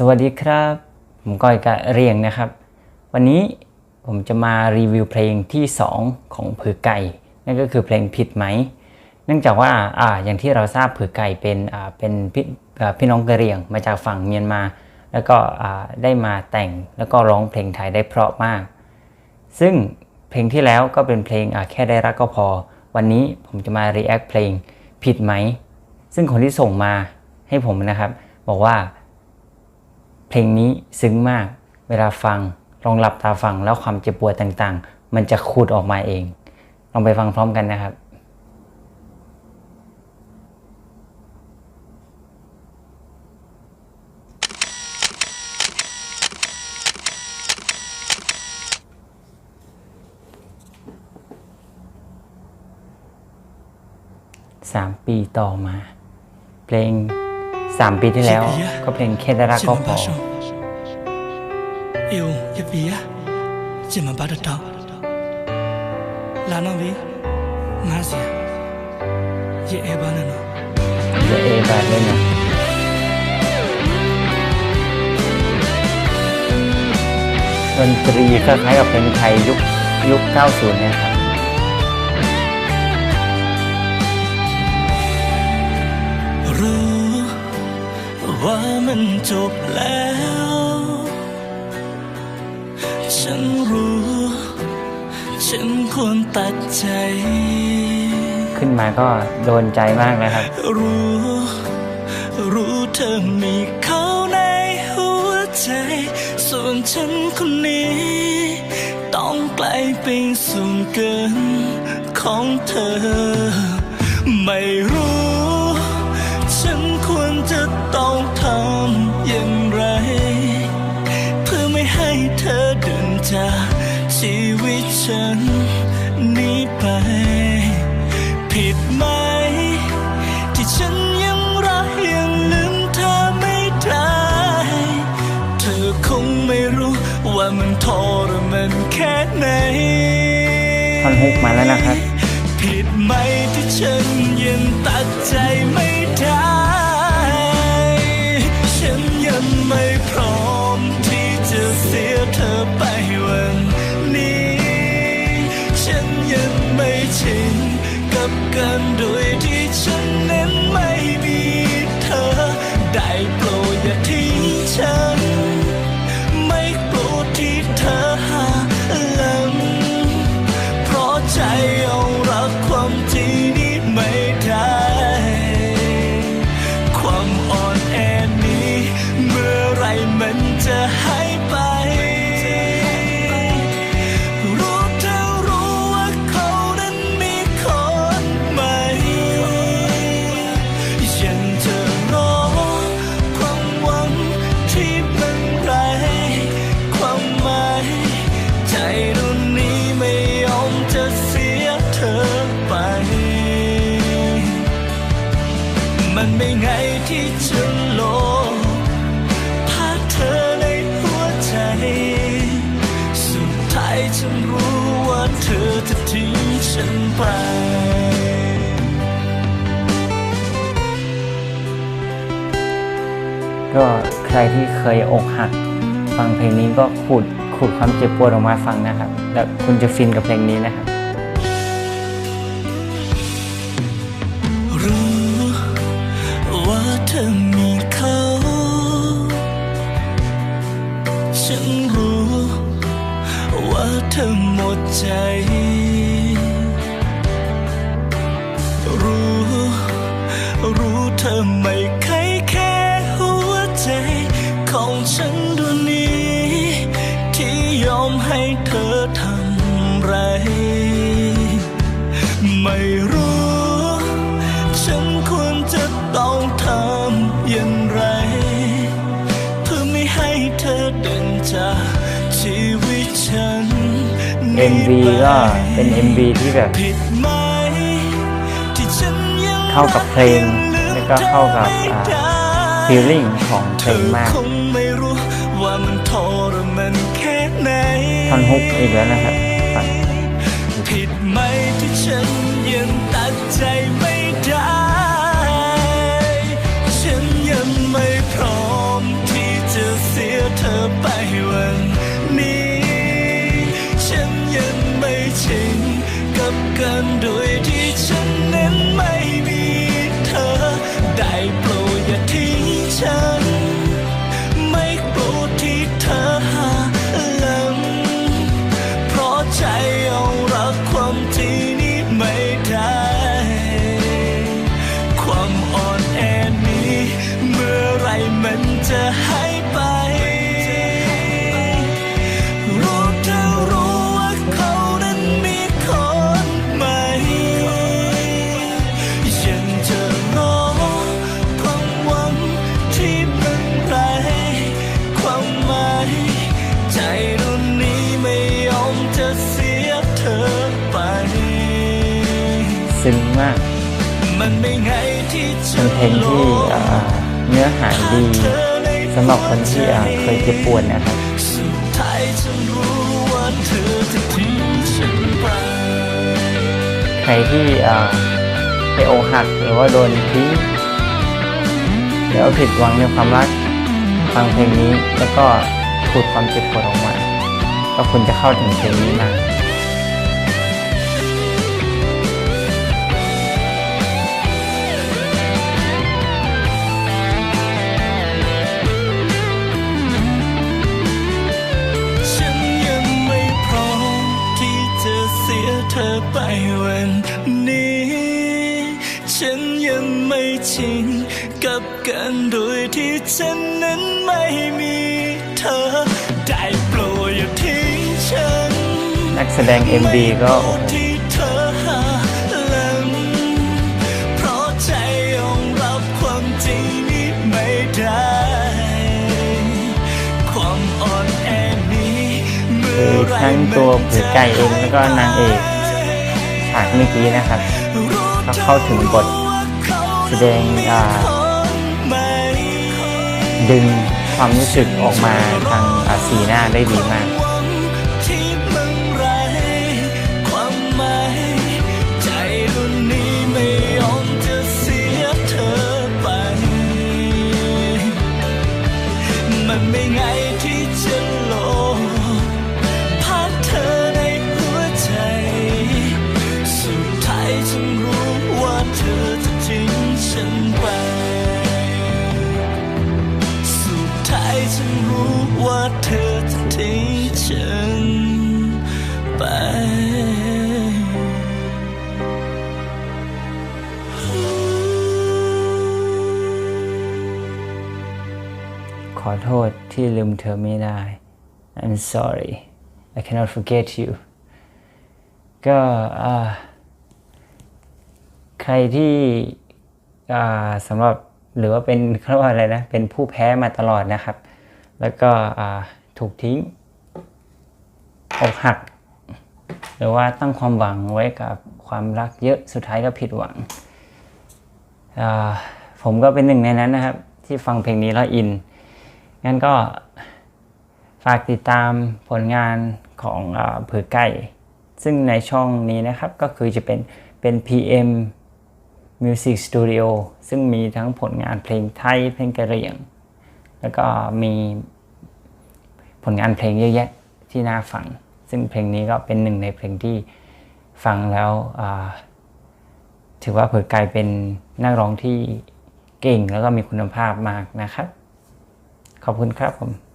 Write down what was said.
สวัสดีครับ ผมก้อยกะเรียงนะครับ วันนี้ผมจะมารีวิวเพลงที่ 2 ของผือไก่ นั่นก็คือเพลงผิดไหม เนื่องจากว่าอ่าอย่างที่เราทราบผือไก่เป็นอ่าเป็นพี่พี่น้องกะเรียงมาจากฝั่งเมียนมา แล้วก็อ่าได้มาแต่งแล้วก็ร้องเพลงไทยได้เพราะมาก ซึ่งเพลงที่แล้วก็เป็นเพลงอะแค่ได้รักก็พอ วันนี้ผมจะมา react เพลงผิดไหม ซึ่งคนที่ส่งมาให้ผมนะครับ บอกว่า ลงนี้ซึ้งมาก เวลาฟังลองหลับตาฟังแล้วความเจ็บปวดต่างๆ มันจะคูดออกมาเอง ลองไปฟังพร้อมกันนะครับสามปีต่อมา เพลง สามปีที่แล้วก็เพลงแค่ได้รักก็พอเอวอย่าเปียจะมาบาดดอกลาน้องวีมาเสียเย่เอบ้านน่ะเนาะจะเอแบบเลยนะดนตรีคล้ายๆกับเพลงไทยยุคยุค 90เนี่ยครับ มันจบแล้ว ฉันรู้ ฉันควรตัดใจ ขึ้นมาก็โดนใจมากนะครับ รู้ รู้เธอมีเขาในหัวใจ ส่วนฉันคนนี้ ต้องไกลไปสูงเกินของเธอ ไม่รู้ ฉันนี้ไป ผิดไหม ที่ฉันยังรักยังลืมเธอไม่ได้ เธอคงไม่รู้ว่ามันทรมานแค่ไหนท่อนฮุกมาแล้วนะครับ ผิดไหมที่ฉันยังตัดใจไม่ได้ มันไม่ไงที่จะลภพาเธอในหัวใจ สุดท้ายฉันรู้ว่าเธอจะทิ้งฉันไปก็ใครที่เคยอกหัก ฟังเพลงนี้ก็ขูดขูดความเจ็บปวดออกมาฟังนะครับ แล้วคุณจะฟินกับเพลงนี้นะครับ ธอมีเขา ฉันรู้ว่าเธอหมดใจ รู้ รู้เธอไม่ MV ก็เป็น MV ที่แบบผิดไหมที่ฉันยังเข้ากับเพลง แล้วก็เข้ากับอ่า feeling ของเพลงมากเธอคงไม่รู้ว่ามันทรมานแค่ไหนท่อนฮุกอีกแล้วนะครับ จะหายไป รู้เธอรู้ว่าเขานั้นมีคนใหม่ ยังจะรอความหวังที่มันไร ความหมายใจรุ่นนี้ไม่ยอมจะเสียเธอไปซึ้งมาก มันไม่ไงที่จะเป็นเพลงที่อ่า เนื้อหาดีสำหรับคนที่เคยเจ็บปวดนะครับใครที่ไปอหักหรือว่าโดนทิ้งหรือว่าผิดหวังในความรักฟังเพลงนี้แล้วก็พูดความเจ็บปวดออกมาก็คุณจะเข้าถึงเพลงนี้มาฉั กับการโดยที่ฉันนั้นไม่มีเธอ ได้โปรดอย่าทิ้งฉันนักแสดง MB ก็โอ้โหที่เธอหาลังเพราะใจยอมรับความจริงนี้ไม่ได้ความอ่อนแอนี้เมื่คืออไรทั้งตัวผือไก่เองแล้วก็นางเอกฉากเมื่อกี้นะครับก็เข้าถึงบทแสดงอ่า ดึงความรู้สึกออกมาทางสีหน้าได้ดีมาก อโทษที่ลืมเธอไม่ได้ I'm sorry I cannot forget you ก็ใครที่สำหรับหรือว่าเป็นเขาเรียกว่าอะไรนะ เป็นผู้แพ้มาตลอดนะครับ แล้วก็ถูกทิ้งอกหัก หรือว่าตั้งความหวังไว้กับความรักเยอะสุดท้ายก็ผิดหวัง ผมก็เป็นหนึ่งในนั้นนะครับ ที่ฟังเพลงนี้แล้วอิน งั้นก็ฝากติดตามผลงานของเผือไก่ ซึ่งในช่องนี้นะครับก็คือจะเป็นเป็น PM Music Studio ซึ่งมีทั้งผลงานเพลงไทย เพลงกะเหรี่ยง แล้วก็มีผลงานเพลงเยอะแยะที่น่าฟัง ซึ่งเพลงนี้ก็เป็นหนึ่งในเพลงที่ฟังแล้วถือว่าเผือไก่เป็นนักร้องที่เก่งแล้วก็มีคุณภาพมากนะครับ ขอบคุณครับผม